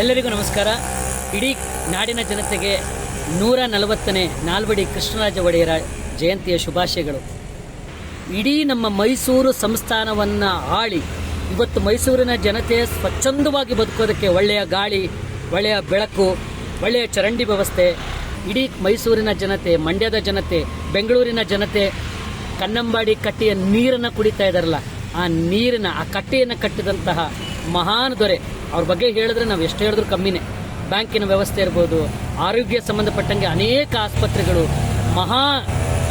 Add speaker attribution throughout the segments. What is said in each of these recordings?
Speaker 1: ನಮಸ್ಕಾರ. ಇಡೀ ನಾಡಿನ ಜನತೆಗೆ ನೂರ ನಲವತ್ತನೇ ನಾಲ್ವಡಿ ಕೃಷ್ಣರಾಜ ಒಡೆಯರ ಜಯಂತಿಯ ಶುಭಾಶಯಗಳು. ಇಡೀ ನಮ್ಮ ಮೈಸೂರು ಸಂಸ್ಥಾನವನ್ನು ಆಳಿ, ಇವತ್ತು ಮೈಸೂರಿನ ಜನತೆ ಸ್ವಚ್ಛಂದವಾಗಿ ಬದುಕೋದಕ್ಕೆ ಒಳ್ಳೆಯ ಗಾಳಿ, ಒಳ್ಳೆಯ ಬೆಳಕು, ಒಳ್ಳೆಯ ಚರಂಡಿ ವ್ಯವಸ್ಥೆ, ಇಡೀ ಮೈಸೂರಿನ ಜನತೆ, ಮಂಡ್ಯದ ಜನತೆ, ಬೆಂಗಳೂರಿನ ಜನತೆ ಕನ್ನಂಬಾಡಿ ಕಟ್ಟೆಯ ನೀರನ್ನು ಕುಡಿತಾ ಇದ್ದಾರಲ್ಲ, ಆ ನೀರಿನ, ಆ ಕಟ್ಟೆಯನ್ನು ಕಟ್ಟಿದಂತಹ ಮಹಾನ್ ದೊರೆ ಅವ್ರ ಬಗ್ಗೆ ಹೇಳಿದ್ರೆ ನಾವು ಎಷ್ಟು ಹೇಳಿದ್ರು ಕಮ್ಮಿನೇ. ಬ್ಯಾಂಕಿನ ವ್ಯವಸ್ಥೆ ಇರ್ಬೋದು, ಆರೋಗ್ಯ ಸಂಬಂಧಪಟ್ಟಂಗೆ ಅನೇಕ ಆಸ್ಪತ್ರೆಗಳು, ಮಹಾ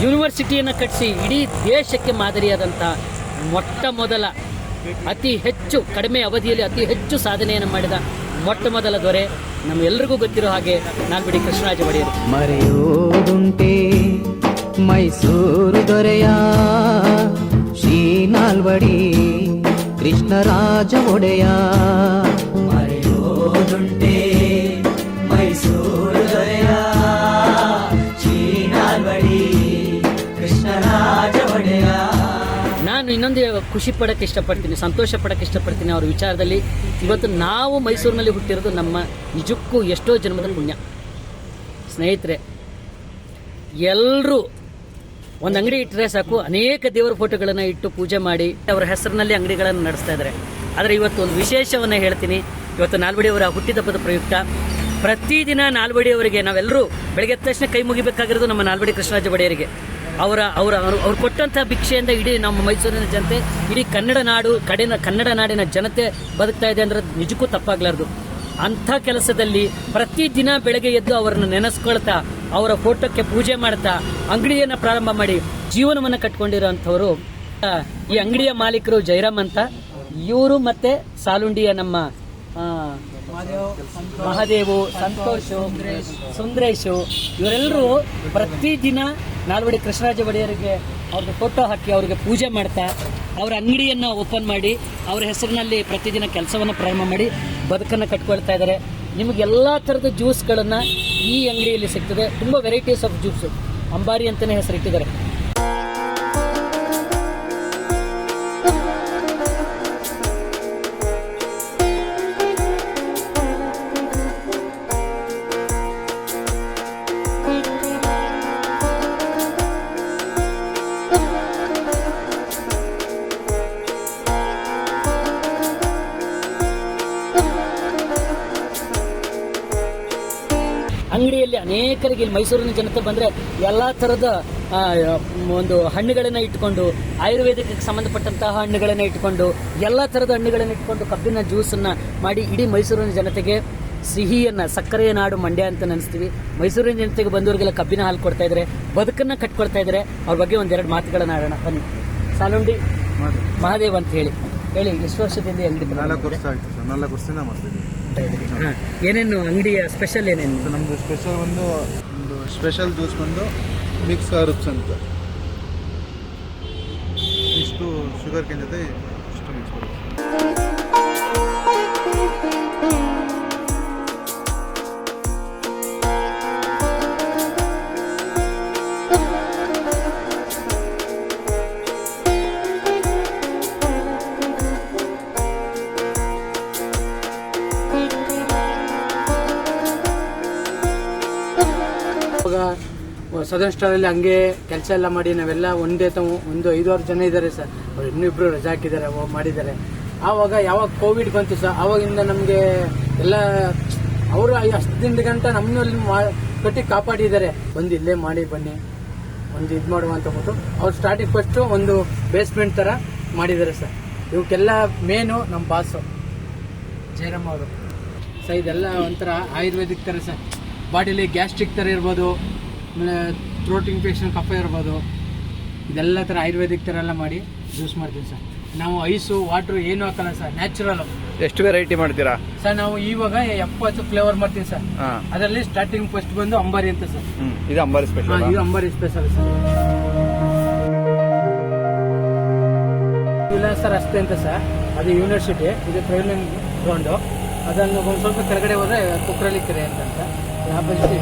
Speaker 1: ಯೂನಿವರ್ಸಿಟಿಯನ್ನು ಕಟ್ಟಿಸಿ ಇಡೀ ದೇಶಕ್ಕೆ ಮಾದರಿಯಾದಂಥ ಮೊಟ್ಟ ಮೊದಲ ಅತಿ ಹೆಚ್ಚು ಕಡಿಮೆ ಅವಧಿಯಲ್ಲಿ ಅತಿ ಹೆಚ್ಚು ಸಾಧನೆಯನ್ನು ಮಾಡಿದ ಮೊಟ್ಟ ಮೊದಲ ದೊರೆ ನಮ್ಮೆಲ್ಲರಿಗೂ ಗೊತ್ತಿರೋ ಹಾಗೆ ನಾಲ್ಬಿಡಿ ಕೃಷ್ಣರಾಜ ಒಡೆಯರು.
Speaker 2: ಮರೆಯೋದುಂಟೆ ಮೈಸೂರು ದೊರೆಯ ಶ್ರೀ ನಾಲ್ವಡಿ ಕೃಷ್ಣರಾಜ ಒಡೆಯ.
Speaker 1: ನಾನು ಇನ್ನೊಂದು ಖುಷಿ ಪಡಕ್ಕೆ ಇಷ್ಟಪಡ್ತೀನಿ, ಸಂತೋಷ ಪಡಕ್ಕೆ ಇಷ್ಟಪಡ್ತೀನಿ ಅವ್ರ ವಿಚಾರದಲ್ಲಿ. ಇವತ್ತು ನಾವು ಮೈಸೂರಿನಲ್ಲಿ ಹುಟ್ಟಿರೋದು ನಮ್ಮ ನಿಜಕ್ಕೂ ಎಷ್ಟೋ ಜನ್ಮದ ಪುಣ್ಯ. ಸ್ನೇಹಿತರೆ ಎಲ್ಲರೂ ಒಂದು ಅಂಗಡಿ ಇಟ್ಟರೆ ಸಾಕು. ಅನೇಕ ದೇವರ ಫೋಟೋಗಳನ್ನು ಇಟ್ಟು ಪೂಜೆ ಮಾಡಿ, ಅವರ ಹೆಸರಿನಲ್ಲಿ ಅಂಗಡಿಗಳನ್ನು ನಡೆಸ್ತಾ ಇದ್ದಾರೆ. ಆದರೆ ಇವತ್ತು ಒಂದು ವಿಶೇಷವನ್ನು ಹೇಳ್ತೀನಿ. ಇವತ್ತು ನಾಲ್ವಡಿಯವರ ಹುಟ್ಟಿದಬ್ಬದ ಪ್ರಯುಕ್ತ. ಪ್ರತಿದಿನ ನಾಲ್ವಡಿಯವರಿಗೆ ನಾವೆಲ್ಲರೂ ಬೆಳಗ್ಗೆ ತಕ್ಷಣ ಕೈ ಮುಗಿಬೇಕಾಗಿರೋದು ನಮ್ಮ ನಾಲ್ವಡಿ ಕೃಷ್ಣರಾಜ ಒಡೆಯರಿಗೆ. ಅವರ ಅವರ, ಅವರು ಕೊಟ್ಟಂತಹ ಭಿಕ್ಷೆಯಿಂದ ಇಡೀ ನಮ್ಮ ಮೈಸೂರಿನ ಜನತೆ, ಇಡೀ ಕನ್ನಡ ನಾಡು, ಕಡೆನ, ಕನ್ನಡ ನಾಡಿನ ಜನತೆ ಬದುಕ್ತಾ ಇದೆ ಅಂದ್ರೆ ನಿಜಕ್ಕೂ ತಪ್ಪಾಗ್ಲಾರ್ದು. ಅಂಥ ಕೆಲಸದಲ್ಲಿ ಪ್ರತಿದಿನ ಬೆಳಗ್ಗೆ ಎದ್ದು ಅವರನ್ನು ನೆನೆಸ್ಕೊಳ್ತಾ, ಅವರ ಫೋಟೋಕ್ಕೆ ಪೂಜೆ ಮಾಡ್ತಾ, ಅಂಗಡಿಯನ್ನು ಪ್ರಾರಂಭ ಮಾಡಿ ಜೀವನವನ್ನು ಕಟ್ಕೊಂಡಿರೋಂಥವರು. ಈ ಅಂಗಡಿಯ ಮಾಲೀಕರು ಜಯರಾಮ್ ಅಂತ. ಇವರು ಮತ್ತೆ ಸಾಲುಂಡಿಯ ನಮ್ಮ ಮಹಾದೇವು ಸಂತೋಷ್ ಸುಂದರೇಶು. ಇವರೆಲ್ಲರೂ ಪ್ರತಿದಿನ ನಾಲ್ವಡಿ ಕೃಷ್ಣರಾಜ ಒಡೆಯರಿಗೆ ಅವ್ರಿಗೆ ಫೋಟೋ ಹಾಕಿ ಅವರಿಗೆ ಪೂಜೆ ಮಾಡ್ತಾ ಅವರ ಅಂಗಡಿಯನ್ನು ಓಪನ್ ಮಾಡಿ ಅವರ ಹೆಸರಿನಲ್ಲಿ ಪ್ರತಿದಿನ ಕೆಲಸವನ್ನು ಪ್ರಾರಂಭ ಮಾಡಿ ಬದುಕನ್ನು ಕಟ್ಕೊಳ್ತಾ ಇದ್ದಾರೆ. ನಿಮಗೆ ಎಲ್ಲ ಥರದ ಜ್ಯೂಸ್ಗಳನ್ನು ಈ ಅಂಗಡಿಯಲ್ಲಿ ಸಿಗ್ತದೆ. ತುಂಬ ವೆರೈಟೀಸ್ ಆಫ್ ಜ್ಯೂಸು ಅಂಬಾರಿ ಅಂತಲೇ ಹೆಸರಿಟ್ಟಿದ್ದಾರೆ. ಅಂಗಡಿಯಲ್ಲಿ ಅನೇಕರಿಗೆ ಇಲ್ಲಿ ಮೈಸೂರಿನ ಜನತೆ ಬಂದರೆ ಎಲ್ಲ ಥರದ ಒಂದು ಹಣ್ಣುಗಳನ್ನು ಇಟ್ಕೊಂಡು ಆಯುರ್ವೇದಕ್ಕೆ ಸಂಬಂಧಪಟ್ಟಂತಹ ಹಣ್ಣುಗಳನ್ನು ಇಟ್ಕೊಂಡು ಎಲ್ಲ ಥರದ ಹಣ್ಣುಗಳನ್ನು ಇಟ್ಕೊಂಡು ಕಬ್ಬಿನ ಜ್ಯೂಸನ್ನು ಮಾಡಿ ಇಡೀ ಮೈಸೂರಿನ ಜನತೆಗೆ ಸಿಹಿಯನ್ನು ಸಕ್ಕರೆಯ ನಾಡು ಮಂಡ್ಯ ಅಂತ ನೆನೆಸ್ತೀವಿ. ಮೈಸೂರಿನ ಜನತೆಗೆ ಬಂದವರಿಗೆಲ್ಲ ಕಬ್ಬಿನ ಹಾಲು ಕೊಡ್ತಾ ಇದ್ದಾರೆ ಬದುಕನ್ನು ಕಟ್ಕೊಡ್ತಾ ಇದ್ದಾರೆ ಅವ್ರ ಬಗ್ಗೆ ಒಂದೆರಡು ಮಾತುಗಳನ್ನು ಆಡೋಣ. ಬನ್ನಿ. ಸಾಲುಂಡಿ ಮಹಾದೇವ್. ಅಂತ ಹೇಳಿ. ಹೇಳಿ ಎಷ್ಟು ವರ್ಷದಿಂದ ಎಲ್ಲಿ
Speaker 3: ನಾಲ್ಕು ವರ್ಷ ಆಯ್ತು ಸರ್. ನಾಲ್ಕು ವರ್ಷದಿಂದ ಮಾಡ್ತಿದ್ದೀವಿ
Speaker 1: ಹಾಂ ಏನೇನು ಅಂಗಡಿಯ ಸ್ಪೆಷಲ್ ಏನೇನು?
Speaker 3: ನಮ್ಮದು ಸ್ಪೆಷಲ್ ಒಂದು ಒಂದು ಸ್ಪೆಷಲ್ ಜ್ಯೂಸ್ ಬಂದು ಮಿಕ್ಸ್ ಹರ್ಬ್ಸ್ ಅಂತ. ಇಷ್ಟು ಶುಗರ್ ಜೊತೆ
Speaker 4: ಸದರ್ನ್ ಸ್ಟಾರಲ್ಲಿ ಹಂಗೆ ಕೆಲಸ ಎಲ್ಲ ಮಾಡಿ ನಾವೆಲ್ಲ ಒಂದೇ ತಮ್ಮ ಒಂದು ಐದಾರು ಜನ ಇದ್ದಾರೆ ಸರ್. ಅವ್ರು ಇನ್ನಿಬ್ರು ರಜಾ ಹಾಕಿದ್ದಾರೆ ಮಾಡಿದ್ದಾರೆ. ಆವಾಗ ಯಾವಾಗ ಕೋವಿಡ್ ಬಂತು ಸರ್, ಆವಾಗಿಂದ ನಮಗೆ ಎಲ್ಲ ಅವರು ಅಷ್ಟು ದಿನದ ಗಂಟ ನಮ್ಮಲ್ಲಿ ಕಟ್ಟಿ ಕಾಪಾಡಿದ್ದಾರೆ. ಒಂದು ಇಲ್ಲೇ ಮಾಡಿ, ಬನ್ನಿ, ಒಂದು ಇದು ಮಾಡುವ ಅಂತ ಅವ್ರು ಸ್ಟಾರ್ಟಿಂಗ್ ಫಸ್ಟು ಒಂದು ಬೇಸ್ಮೆಂಟ್ ಥರ ಮಾಡಿದ್ದಾರೆ ಸರ್. ಇವಕ್ಕೆಲ್ಲ ಮೇನು ನಮ್ಮ ಬಾಸು ಜಯರಾಮ್ ಅವರು. ಸರ್, ಇದೆಲ್ಲ ಒಂಥರ ಆಯುರ್ವೇದಿಕ್ ಥರ ಸರ್. ಬಾಡಿಲಿ ಗ್ಯಾಸ್ಟ್ರಿಕ್ ಥರ ಇರ್ಬೋದು ಆಮೇಲೆ ಥ್ರೋಟ್ ಇನ್ಫೆಕ್ಷನ್ ಕಫ ಇರ್ಬೋದು. ಇದೆಲ್ಲ ಥರ ಆಯುರ್ವೇದಿಕ್ ಥರ ಎಲ್ಲ ಮಾಡಿ ಜ್ಯೂಸ್ ಮಾಡ್ತೀವಿ ಸರ್. ನಾವು ಐಸು ವಾಟ್ರು ಏನೂ ಹಾಕಲ್ಲ ಸರ್ ನ್ಯಾಚುರಲ್
Speaker 5: ಎಷ್ಟು ವೆರೈಟಿ ಮಾಡ್ತೀರಾ?
Speaker 4: ಸರ್ ನಾವು ಇವಾಗ ಎಪ್ಪತ್ತು ಫ್ಲೇವರ್ ಮಾಡ್ತೀವಿ ಸರ್. ಅದರಲ್ಲಿ ಸ್ಟಾರ್ಟಿಂಗ್ ಫಸ್ಟ್ ಬಂದು ಅಂಬಾರಿ ಅಂತ ಸರ್.
Speaker 5: ಇದು ಅಂಬಾರಿ ಸ್ಪೆಷಲ್
Speaker 4: ಇದು ಅಂಬಾರಿ ಸ್ಪೆಷಲ್ ಸರ್. ಇಲ್ಲ ಸರ್ ಅಷ್ಟೇ ಅಂತ ಸರ್. ಅದು ಯೂನಿವರ್ಸಿಟಿ ಇದು ಟ್ರೈನಿಂಗ್ ಗ್ರೌಂಡು ಅದನ್ನು ಒಂದು ಸ್ವಲ್ಪ ಕೆಳಗಡೆ ಹೋದ್ರೆ ಕುಕ್ಕರಲ್ಲಿ ಕೆರೆ ಅಂತ ಅಂತ. ಆಪೋಸಿಟ್.